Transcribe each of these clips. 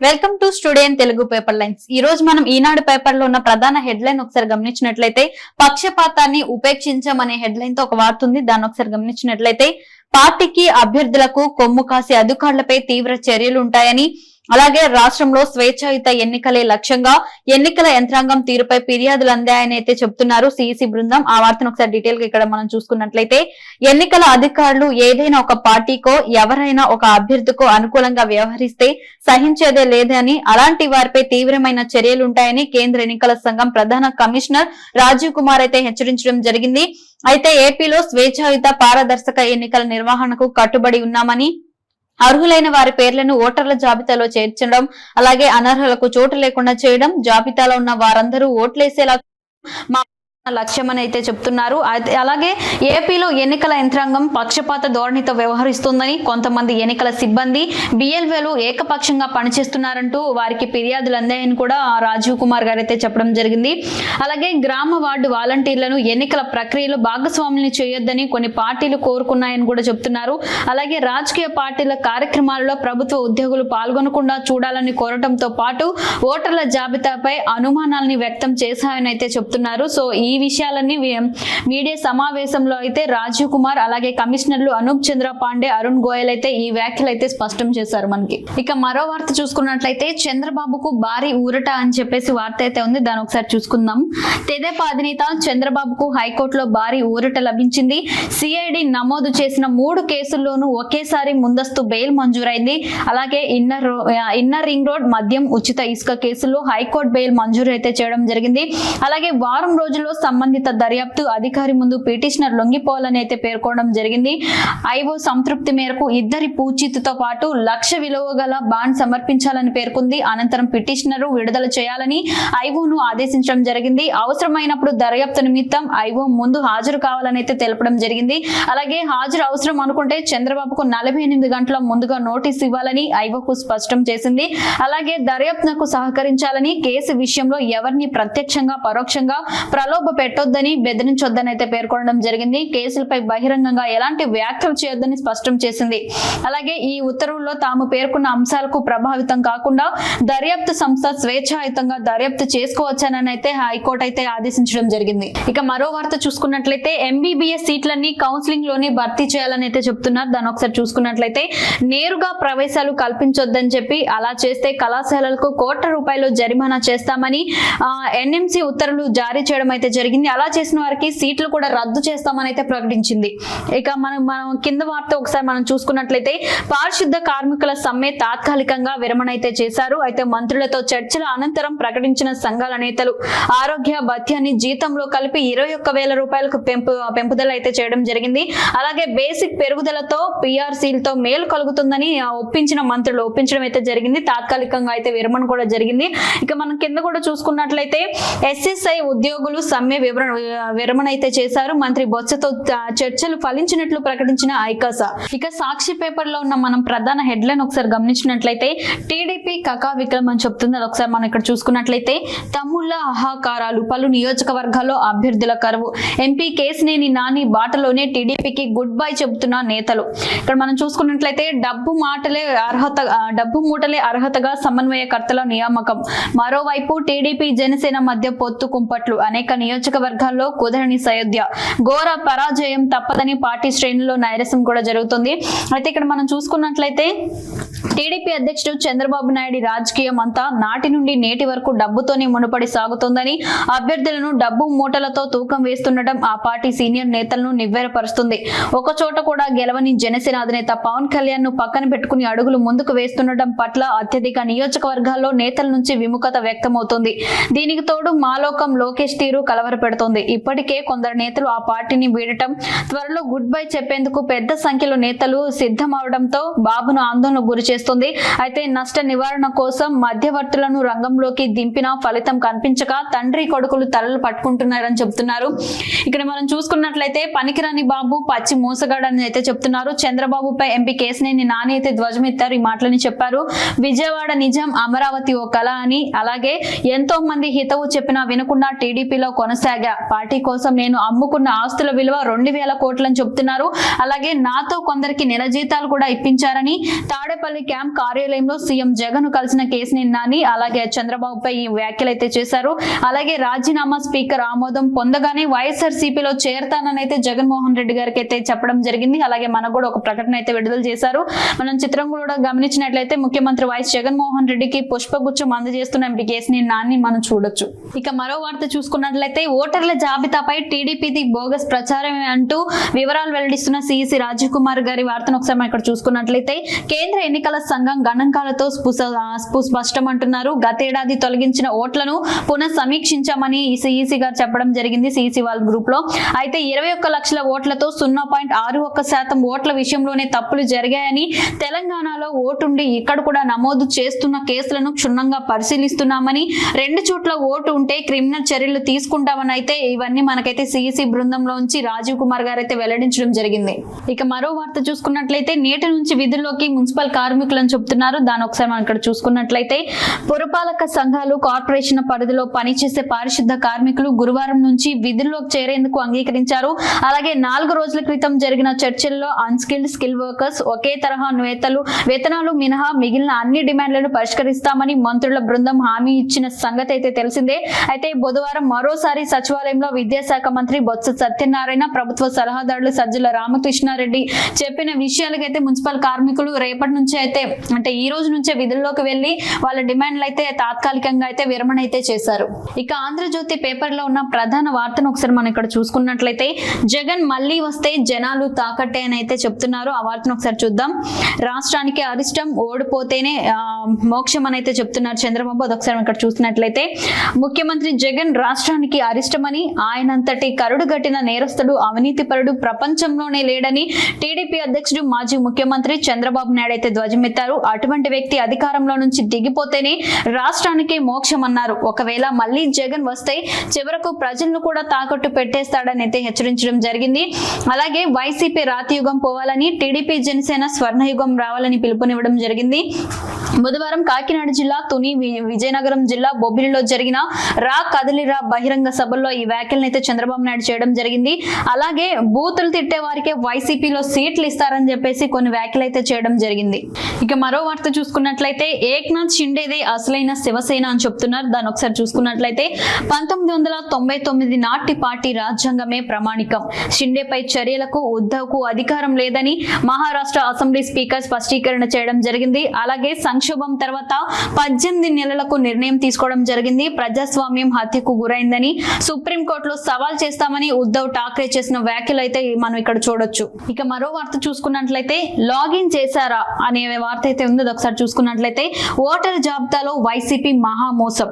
Welcome to studian Telugu paper lines ఈ రోజు మనం ఈనాడు పేపర్లో ఉన్న ప్రధాన హెడ్ లైన్ ఒకసారి గమనించినట్లయితే పక్షపాతాన్ని ఉపేక్షించమనే హెడ్ లైన్తో ఒక వార్త ఉంది. దాన్ని ఒకసారి గమనించినట్లయితే పార్టీకి అభ్యర్థులకు కొమ్ము కాసే అధికారులపై తీవ్ర చర్యలు ఉంటాయని అలాగే రాష్ట్రంలో స్వేచ్ఛాయుత ఎన్నికలే లక్ష్యంగా ఎన్నికల యంత్రాంగం తీరుపై ఫిర్యాదులు అందాయని అయితే చెప్తున్నారు సిఇసి బృందం. ఆ వార్తను ఒకసారి డీటెయిల్గా ఇక్కడ మనం చూసుకున్నట్లయితే ఎన్నికల అధికారులు ఏదైనా ఒక పార్టీకో ఎవరైనా ఒక అభ్యర్థికో అనుకూలంగా వ్యవహరిస్తే సహించేదే లేదని అలాంటి వారిపై తీవ్రమైన చర్యలుంటాయని కేంద్ర ఎన్నికల సంఘం ప్రధాన కమిషనర్ రాజీవ్ కుమార్ అయితే హెచ్చరించడం జరిగింది. అయితే ఏపీలో స్వేచ్ఛాయుత పారదర్శక ఎన్నికల నిర్వహణకు కట్టుబడి ఉన్నామని అర్హులైన వారి పేర్లను ఓటర్ల జాబితాలో చేర్చడం అలాగే అనర్హులకు చోటు లేకుండా చేయడం జాబితాలో ఉన్న వారందరూ ఓట్లేసేలా మా లక్ష్యమని అయితే చెప్తున్నారు. అయితే అలాగే ఏపీలో ఎన్నికల యంత్రాంగం పక్షపాత ధోరణితో వ్యవహరిస్తుందని కొంతమంది ఎన్నికల సిబ్బంది బిఎల్వేలు ఏకపక్షంగా పనిచేస్తున్నారంటూ వారికి ఫిర్యాదులు అందాయని కూడా రాజీవ్ కుమార్ గారు అయితే చెప్పడం జరిగింది. అలాగే గ్రామ వార్డు వాలంటీర్లను ఎన్నికల ప్రక్రియలో భాగస్వాములను చేయొద్దని కొన్ని పార్టీలు కోరుకున్నాయని కూడా చెప్తున్నారు. అలాగే రాజకీయ పార్టీల కార్యక్రమాలలో ప్రభుత్వ ఉద్యోగులు పాల్గొనకుండా చూడాలని కోరటంతో పాటు ఓటర్ల జాబితాపై అనుమానాలని వ్యక్తం చేశాయని అయితే చెప్తున్నారు. సో ఈ విషయాలన్నీ మీడియా సమావేశంలో అయితే రాజీవ్ కుమార్ అలాగే కమిషనర్లు అనూప్ చంద్ర పాండే అరుణ్ గోయల్ అయితే ఈ వ్యాఖ్యలు అయితే స్పష్టం చేశారు మనకి. ఇక మరో వార్త చూసుకున్నట్లయితే చంద్రబాబుకు భారీ ఊరట అని చెప్పేసి వార్త అయితే ఉంది. దాని ఒకసారి చూసుకుందాం. తెదేపా అధినేత చంద్రబాబుకు హైకోర్టులో భారీ ఊరట లభించింది. సిఐడి నమోదు చేసిన మూడు కేసుల్లోనూ ఒకేసారి ముందస్తు బెయిల్ మంజూరైంది. అలాగే ఇన్నర్ రో- ఇన్నర్ రింగ్ రోడ్ మద్యం ఉచిత ఇసుక కేసులో హైకోర్టు బెయిల్ మంజూరు అయితే చేయడం జరిగింది. అలాగే వారం రోజుల్లో సంబంధిత దర్యాప్తు అధికారి ముందు పిటిషనర్ లొంగిపోవాలని అయితే పేర్కొనడం జరిగింది. ఐఓ సంతృప్తి మేరకు ఇద్దరి పూచితితో పాటు లక్ష విలువ గల బాండ్ సమర్పించాలని పేర్కొంది. అనంతరం పిటిషనర్ విడుదల చేయాలని ఐఓను ఆదేశించడం జరిగింది. అవసరమైనప్పుడు దర్యాప్తు నిమిత్తం ఐఓ ముందు హాజరు కావాలని అయితే తెలపడం జరిగింది. అలాగే హాజరు అవసరం అనుకుంటే చంద్రబాబుకు నలభై ఎనిమిది గంటల ముందుగా నోటీస్ ఇవ్వాలని ఐఓకు స్పష్టం చేసింది. అలాగే దర్యాప్తునకు సహకరించాలని కేసు విషయంలో ఎవరిని ప్రత్యక్షంగా పరోక్షంగా ప్రలోభ పెట్టొద్దని బెదిరించొద్దని అయితే పేర్కొనడం జరిగింది. కేసులపై బహిరంగంగా ఎలాంటి వ్యాఖ్యలు చేయొద్దని స్పష్టం చేసింది. అలాగే ఈ ఉత్తర్వుల్లో తాము పేర్కొన్న అంశాలకు ప్రభావితం కాకుండా దర్యాప్తు సంస్థ స్వేచ్ఛాయుతంగా దర్యాప్తు చేసుకోవచ్చని అయితే హైకోర్టు అయితే ఆదేశించడం జరిగింది. ఇక మరో వార్త చూసుకున్నట్లయితే ఎంబీబీఎస్ సీట్లన్నీ కౌన్సిలింగ్లోనే భర్తీ చేయాలని అయితే చెప్తున్నారు. దాని ఒకసారి చూసుకున్నట్లయితే నేరుగా ప్రవేశాలు కల్పించొద్దని చెప్పి అలా చేస్తే కళాశాలలకు కోట్ల రూపాయలు జరిమానా చేస్తామని ఎన్ఎంసీ ఉత్తర్వులు జారీ చేయడం అయితే జరిగింది. అలా చేసిన వారికి సీట్లు కూడా రద్దు చేస్తామని అయితే ప్రకటించింది. ఇక మనం మనం కింద వార్త ఒకసారి మనం చూసుకున్నట్లయితే పారిశుద్ధ కార్మికుల సమ్మె తాత్కాలికంగా విరమణ అయితే చేశారు. అయితే మంత్రులతో చర్చల అనంతరం ప్రకటించిన సంఘాల నేతలు ఆరోగ్య భత్యాన్ని జీతంలో కలిపి ఇరవై ఒక్క వేల రూపాయలకు పెంపు పెంపుదల అయితే చేయడం జరిగింది. అలాగే బేసిక్ పెరుగుదలతో పిఆర్సీలతో మేలు కలుగుతుందని ఒప్పించిన మంత్రులు ఒప్పించడం అయితే జరిగింది. తాత్కాలికంగా అయితే విరమణ కూడా జరిగింది. ఇక మనం కింద కూడా చూసుకున్నట్లయితే ఎస్ఎస్ఐ ఉద్యోగులు సమ్మె వివరణ విరమణ అయితే చేశారు. మంత్రి బొత్సతో చర్చలు ఫలించినట్లు ప్రకటించిన ఐకాస. ఇక సాక్షి పేపర్లో ఉన్న మనం ప్రధాన హెడ్లైన్ ఒకసారి గమనించినట్లయితే టీడీపీ కకా విక్రమ్ అని చెప్తుంది. అది ఒకసారి మనం ఇక్కడ చూసుకున్నట్లయితే తమ్ముళ్ళ అహాకారాలు పలు నియోజకవర్గాల్లో అభ్యర్థుల కరువు. ఎంపీ కేసినేని నాని బాటలోనే టీడీపీకి గుడ్ బై చెబుతున్న నేతలు. ఇక్కడ మనం చూసుకున్నట్లయితే డబ్బు మాటలే అర్హత డబ్బు మూటలే అర్హతగా సమన్వయకర్తల నియామకం. మరోవైపు టీడీపీ జనసేన మధ్య పొత్తు కుంపట్లు. అనేక నియోజకవర్గాల్లో కుదరని సయోధ్య. ఘోర పరాజయం తప్పదని పార్టీ శ్రేణుల్లో నైరసం కూడా జరుగుతుంది. అయితే ఇక్కడ మనం చూసుకున్నట్లయితే టీడీపీ అధ్యక్షుడు చంద్రబాబు నాయుడు రాజకీయం అంతా నాటి నుండి నేటి వరకు డబ్బుతోనే మునుపడి సాగుతోందని అభ్యర్థులను డబ్బు మూటలతో తూకం వేస్తుండటం ఆ పార్టీ సీనియర్ నేతలను నివ్వెరపరుస్తుంది. ఒక చోట కూడా గెలవని జనసేన అధినేత పవన్ కళ్యాణ్ను పక్కన పెట్టుకుని అడుగులు ముందుకు వేస్తుండటం పట్ల అత్యధిక నియోజకవర్గాల్లో నేతల నుంచి విముఖత వ్యక్తమవుతుంది. దీనికి తోడు మాలోకం లోకేష్ తీరు కలవరపెడుతోంది ఇప్పటికే కొందరు నేతలు ఆ పార్టీని వీడటం త్వరలో గుడ్ బై చెప్పేందుకు పెద్ద సంఖ్యలో నేతలు సిద్ధమవడంతో బాబును ఆందోళనకు గురి చేస్తుంది. అయితే నష్ట నివారణ కోసం మధ్యవర్తులను రంగంలోకి దింపినా ఫలితం కనిపించక తండ్రి కొడుకులు తలలు పట్టుకుంటున్నారని చెప్తున్నారు ఇక్కడ మనం చూసుకున్నట్లయితే పనికిరాని బాబు పచ్చి మోసగాడని అయితే చెప్తున్నారు చంద్రబాబుపై ఎంపీ కేసినేని నాని అయితే ధ్వజమెత్తారు. ఈ మాటలని చెప్పారు. విజయవాడ నిజం అమరావతి ఓ కళ అని. అలాగే ఎంతో మంది హితవు చెప్పినా వినకుండా టీడీపీలో కొనసాగి కొనసాగా. పార్టీ కోసం నేను అమ్ముకున్న ఆస్తుల విలువ రెండు వేల కోట్లని చెప్తున్నారు. అలాగే నాతో కొందరికి నెల జీతాలు కూడా ఇప్పించారని తాడేపల్లి క్యాంప్ కార్యాలయంలో సీఎం జగన్ కలిసిన కేసు నాని అలాగే చంద్రబాబుపై ఈ వ్యాఖ్యలు అయితే చేశారు. అలాగే రాజీనామా స్పీకర్ ఆమోదం పొందగానే వైఎస్ఆర్ సిపిలో చేరతానని అయితే జగన్మోహన్ రెడ్డి గారికి అయితే చెప్పడం జరిగింది. అలాగే మనకు కూడా ఒక ప్రకటన అయితే విడుదల చేశారు. మనం చిత్రం కూడా గమనించినట్లయితే ముఖ్యమంత్రి వైఎస్ జగన్మోహన్ రెడ్డికి పుష్పగుచ్చం అందజేస్తున్న ఎంపీ కేసినేని నాని మనం చూడొచ్చు. ఇక మరో వార్త చూసుకున్నట్లయితే ఓటర్ల జాబితాపై టీడీపీది బోగస్ ప్రచారమే అంటూ వివరాలు వెల్లడిస్తున్న సిఇసి రాజీవ్ కుమార్ గారి వార్తను ఒకసారి మనం ఇక్కడ చూసుకున్నట్లయితే కేంద్ర ఎన్నికల సంఘం గణాంకాలతో స్పు- స్పష్టం అంటున్నారు గతేడాది తొలగించిన ఓట్లను పునః సమీక్షించామని ఈ గారు చెప్పడం జరిగింది సిఈసి వాళ్ళ గ్రూప్లో అయితే ఇరవై ఒక్క లక్షల ఓట్లతో సున్నా పాయింట్ ఆరు ఒక్క శాతం ఓట్ల విషయంలోనే తప్పులు జరిగాయని తెలంగాణలో ఓటుండి ఇక్కడ కూడా నమోదు చేస్తున్న కేసులను క్షుణ్ణంగా పరిశీలిస్తున్నామని రెండు చోట్ల ఓటు ఉంటే క్రిమినల్ చర్యలు తీసుకుంటాం తీసుకుంటామని అయితే ఇవన్నీ మనకైతే సిఈసి బృందంలోంచి రాజీవ్ కుమార్ గారు అయితే వెల్లడించడం జరిగింది. ఇక మరో వార్త చూసుకున్నట్లయితే నేటి నుంచి విధుల్లోకి మున్సిపల్ కార్మికులను చెబుతున్నారు. దాని ఒకసారి మనం ఇక్కడ చూసుకున్నట్లయితే పురపాలక సంఘాలు కార్పొరేషన్ పరిధిలో పనిచేసే పారిశుద్ధ కార్మికులు గురువారం నుంచి విధుల్లోకి చేరేందుకు అంగీకరించారు. అలాగే నాలుగు రోజుల క్రితం జరిగిన చర్చల్లో అన్స్కిల్డ్ స్కిల్ వర్కర్స్ ఒకే తరహా వేతలు వేతనాలు మినహా మిగిలిన అన్ని డిమాండ్లను పరిష్కరిస్తామని మంత్రుల బృందం హామీ ఇచ్చిన సంగతి అయితే తెలిసిందే. అయితే బుధవారం మరోసారి సచివాలయంలో విద్యాశాఖ మంత్రి బొత్స సత్యనారాయణ ప్రభుత్వ సలహాదారులు సజ్జల రామకృష్ణారెడ్డి చెప్పిన విషయాలకైతే మున్సిపల్ కార్మికులు రేపటి నుంచి అయితే అంటే ఈ రోజు నుంచే విధుల్లోకి వెళ్ళి వాళ్ళ డిమాండ్లు అయితే తాత్కాలికంగా అయితే విరమణ అయితే చేశారు. ఇక ఆంధ్రజ్యోతి పేపర్లో ఉన్న ప్రధాన వార్తను ఒకసారి మనం ఇక్కడ చూసుకున్నట్లయితే జగన్ మళ్ళీ వస్తే జనాలు తాకట్టే అని అయితే చెప్తున్నారు. ఆ వార్తను ఒకసారి చూద్దాం. రాష్ట్రానికి అరిష్టం ఓడిపోతేనే మోక్షం అని అయితే చెప్తున్నారు చంద్రబాబు. అదొకసారి ఇక్కడ చూసినట్లయితే ముఖ్యమంత్రి జగన్ రాష్ట్రానికి అరిష్టమని ఆయనంతటి కరుడు గట్టిన నేరస్తుడు అవినీతిపరుడు ప్రపంచంలోనే లేడని టీడీపీ అధ్యక్షుడు మాజీ ముఖ్యమంత్రి చంద్రబాబు నాయుడు అయితే ధ్వజమెత్తారు. అటువంటి వ్యక్తి అధికారంలో నుంచి దిగిపోతేనే రాష్ట్రానికి మోక్షం అన్నారు ఒకవేళ మళ్ళీ జగన్ వస్తే చివరకు ప్రజలను కూడా తాకట్టు పెట్టేస్తాడని అయితే హెచ్చరించడం జరిగింది. అలాగే వైసీపీ రాతియుగం పోవాలని టీడీపీ జనసేన స్వర్ణయుగం రావాలని పిలుపునివ్వడం జరిగింది. బుధవారం కాకినాడ జిల్లా తుని వి- విజయనగరం జిల్లా బొబ్బిలిలో జరిగిన రా కదిలిరా బహిరంగ సభల్లో ఈ వ్యాఖ్యలను అయితే చంద్రబాబు నాయుడు చేయడం జరిగింది. అలాగే బూతులు తిట్టే వారికే వైసీపీలో సీట్లు ఇస్తారని చెప్పేసి కొన్ని వ్యాఖ్యలు అయితే చేయడం జరిగింది. ఇక మరో వార్త చూసుకున్నట్లయితే ఏక్నాథ్ షిండేదే అసలైన శివసేన అని చెప్తున్నారు. దాన్ని ఒకసారి చూసుకున్నట్లయితే పంతొమ్మిది వందల తొంభై తొమ్మిది నాటి పార్టీ రాజ్యాంగమే ప్రమాణికం. షిండేపై చర్యలకు ఉద్ధవ్కు అధికారం లేదని మహారాష్ట్ర అసెంబ్లీ స్పీకర్ స్పష్టీకరణ చేయడం జరిగింది. అలాగే సంక్షోభం తర్వాత పద్దెనిమిది నెలలకు నిర్ణయం తీసుకోవడం జరిగింది. ప్రజాస్వామ్యం హత్యకు గురైందని సుప్రీంకోర్టులో సవాల్ చేస్తామని ఉద్దవ్ ఠాక్రే చేసిన వ్యాఖ్యలు అయితే మనం ఇక్కడ చూడొచ్చు. ఇక మరో వార్త చూసుకున్నట్లయితే లాగిన్ చేశారా అనే వార్త అయితే ఉంది ఒకసారి చూసుకున్నట్లయితే ఓటర్ జాబితాలో వైసీపీ మహామోసం.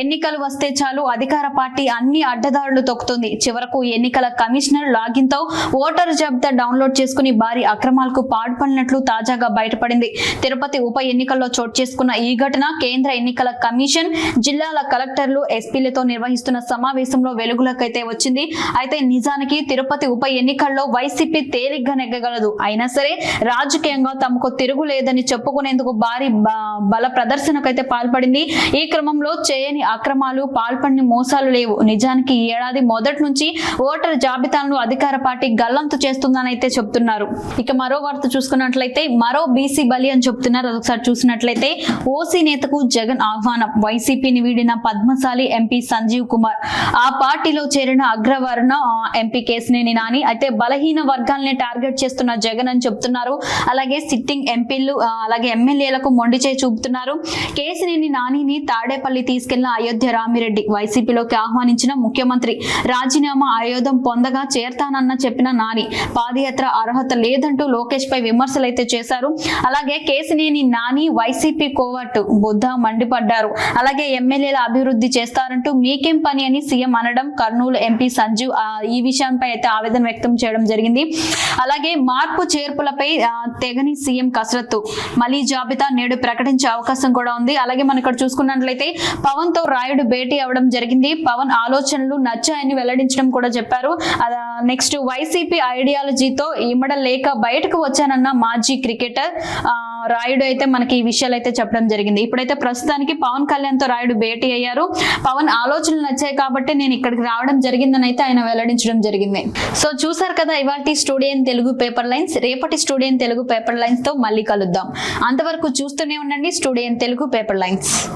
ఎన్నికలు వస్తే చాలు అధికార పార్టీ అన్ని అడ్డదారులు తొక్కుతుంది. చివరకు ఎన్నికల కమిషనర్ లాగిన్తో ఓటర్ జాబితా డౌన్లోడ్ చేసుకుని భారీ అక్రమాలకు పాల్పడినట్లు తాజాగా బయటపడింది. తిరుపతి ఉప ఎన్నికల్లో చోటు చేసుకున్న ఈ ఘటన కేంద్ర ఎన్నికల కమిషన్ జిల్లాల కలెక్టర్లు ఎస్పీలతో నిర్వహిస్తున్న సమావేశంలో వెలుగులకైతే వచ్చింది. అయితే నిజానికి తిరుపతి ఉప ఎన్నికల్లో వైసీపీ తేలిగ్గా నెగ్గగలదు. అయినా సరే రాజకీయంగా తమకు తిరుగులేదని చెప్పుకునేందుకు భారీ బల ప్రదర్శనకైతే పాల్పడింది. ఈ క్రమంలో చేయని అక్రమాలు పాల్పడిన మోసాలు లేవు. నిజానికి ఈ ఏడాది మొదటి నుంచి ఓటర్ జాబితాలను అధికార పార్టీ గల్లంతు చేస్తుందని అయితే చెప్తున్నారు. ఇక మరో వార్త చూసుకున్నట్లయితే మరో బీసీ బలి అని చెప్తున్నారు. అదొకసారి చూసినట్లయితే ఓసీ నేతకు జగన్ ఆహ్వానం. వైసీపీని వీడిన పద్మశాలి ఎంపీ సంజీవ్ కుమార్. ఆ పార్టీలో చేరిన అగ్రవర్ణ ఎంపీ కేసినేని నాని. అయితే బలహీన వర్గాల్ని టార్గెట్ చేస్తున్న జగన్ అని చెప్తున్నారు. అలాగే సిట్టింగ్ ఎంపీలు అలాగే ఎమ్మెల్యేలకు మొండి చేయి చూపుతున్నారు. కేసినేని నానిని తాడేపల్లి తీసుకెళ్ళిన అయోధ్య రామిరెడ్డి వైసీపీలోకి ఆహ్వానించిన ముఖ్యమంత్రి రాజీనామా ఆయోధం పొందగా చేరతానన్న చెప్పిన నాని పాదయాత్ర అర్హత లేదంటూ లోకేష్ పై విమర్శలు అయితే చేశారు. అలాగే కేసినేని నాని వైసీపీ కోవట్టు బుద్ధ మండిపడ్డారు. అలాగే ఎమ్మెల్యేల అభివృద్ధి చేస్తారంటూ మీకేం పని అని సీఎం అనడం కర్నూలు ఎంపీ సంజీవ్ ఈ విషయంపై అయితే ఆవేదన వ్యక్తం చేయడం జరిగింది. అలాగే మార్పు చేర్పులపై తెగని సీఎం కసరత్తు. మళ్ళీ జాబితా నేడు ప్రకటించే అవకాశం కూడా ఉంది. అలాగే మనం ఇక్కడ చూసుకున్నట్లయితే పవన్తో రాయుడు భేటీ అవ్వడం జరిగింది. పవన్ ఆలోచనలు నచ్చాయని వెల్లడించడం కూడా చెప్పారు. నెక్స్ట్ వైసీపీ ఐడియాలజీతో ఇమ్మడ లేక బయటకు వచ్చానన్న మాజీ క్రికెటర్ రాయుడు అయితే మనకి ఈ విషయాలు అయితే చెప్పడం జరిగింది. ఇప్పుడైతే ప్రస్తుతానికి పవన్ కళ్యాణ్తో రాయుడు భేటీ అయ్యారు. పవన్ ఆలోచనలు నచ్చాయి కాబట్టి కాబట్టి నేను ఇక్కడికి రావడం జరిగిందని అయితే ఆయన వెల్లడించడం జరిగింది. సో చూసారు కదా ఇవాళ స్టూడియన్ తెలుగు పేపర్ లైన్స్. రేపటి స్టూడియన్ తెలుగు పేపర్ లైన్స్తో మళ్ళీ కలుద్దాం. అంతవరకు చూస్తూనే ఉండండి స్టూడియన్ తెలుగు పేపర్ లైన్స్.